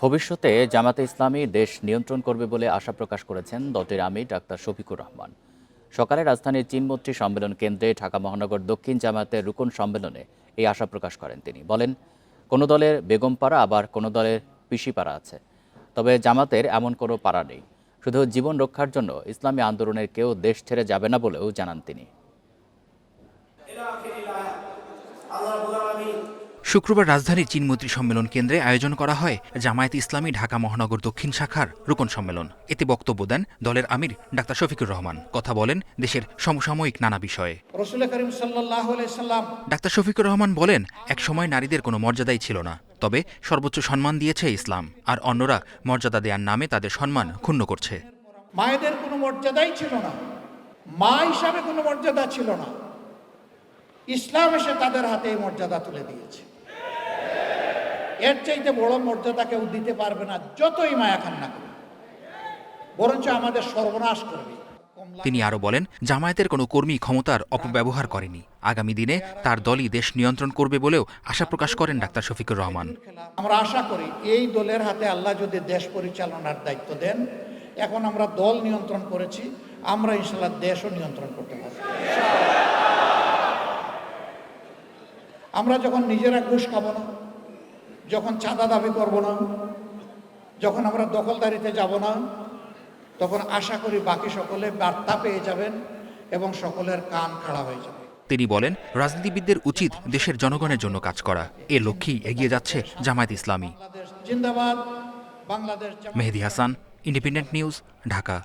ভবিষ্যতে জামাতে ইসলামী দেশ নিয়ন্ত্রণ করবে বলে আশা প্রকাশ করেছেন দলটির আমি ডাক্তার শফিকুর রহমান। সকালে রাজধানীর চীনমন্ত্রী সম্মেলন কেন্দ্রে ঢাকা মহানগর দক্ষিণ জামাতের রুকন সম্মেলনে এই আশা প্রকাশ করেন তিনি। বলেন, কোনো দলের বেগমপাড়া, আবার কোনো দলের পিসিপাড়া আছে। তবে জামাতের এমন কোনো পাড়া নেই। শুধু জীবন রক্ষার জন্য ইসলামী আন্দোলনের কেউ দেশ ছেড়ে যাবে না বলেও জানান তিনি। শুক্রবার রাজধানীর চীনমন্ত্রী সম্মেলন কেন্দ্রে আয়োজন করা হয় জামায়াত ইসলামী ঢাকা মহানগর দক্ষিণ শাখার রোকন সম্মেলন। এতে বক্তব্য দেন দলের আমির ডাক্তার শফিকুর রহমান। কথা বলেন দেশের সমসাময়িক নানা বিষয়ে। ডাক্তার শফিকুর রহমান বলেন একসময় নারীদের কোনো মর্যাদাই ছিল না তবে সর্বোচ্চ সম্মান দিয়েছে ইসলাম আর অন্যরা মর্যাদা দেওয়ার নামে তাদের সম্মান ক্ষুণ্ণ করছে। মায়েদের কোনো মর্যাদাই ছিল না। মা হিসাবে কোনো মর্যাদা ছিল না। ইসলাম এসে তাদের হাতে এই মর্যাদা তুলে দিয়েছে। এর চাইতে বড় মর্যাদা কেউ দিতে পারবে না যতই মায়া কান্না করবে বরঞ্চ আমাদের সর্বনাশ করবে তিনি আরও বলেন জামায়াতের কোনো কর্মী ক্ষমতার অপব্যবহার করেনি। আগামী দিনে তার দলই দেশ নিয়ন্ত্রণ করবে বলেও আশা প্রকাশ করেন ডাক্তার শফিকুর রহমান। আমরা আশা করি এই দলের হাতে আল্লাহ যদি দেশ পরিচালনার দায়িত্ব দেন এখন আমরা দল নিয়ন্ত্রণ করেছি আমরা ইনশাল্লাহ দেশও নিয়ন্ত্রণ করতে পারব। আমরা যখন নিজেরা ঘুষ খাব না যখন চাঁদা দাবি করব না যখন আমরা দখলদারিতে যাব না তখন আশা করি বাকি সকলে বার্তা পেয়ে যাবেন এবং সকলের কান খাড়া হয়ে যাবে। তিনি বলেন রাজনীতিবিদদের উচিত দেশের জনগণের জন্য কাজ করা। এ লক্ষ্যেই এগিয়ে যাচ্ছে জামায়াত ইসলামী। জিন্দাবাদ বাংলাদেশ মেহেদি হাসান ইন্ডিপেন্ডেন্ট নিউজ ঢাকা।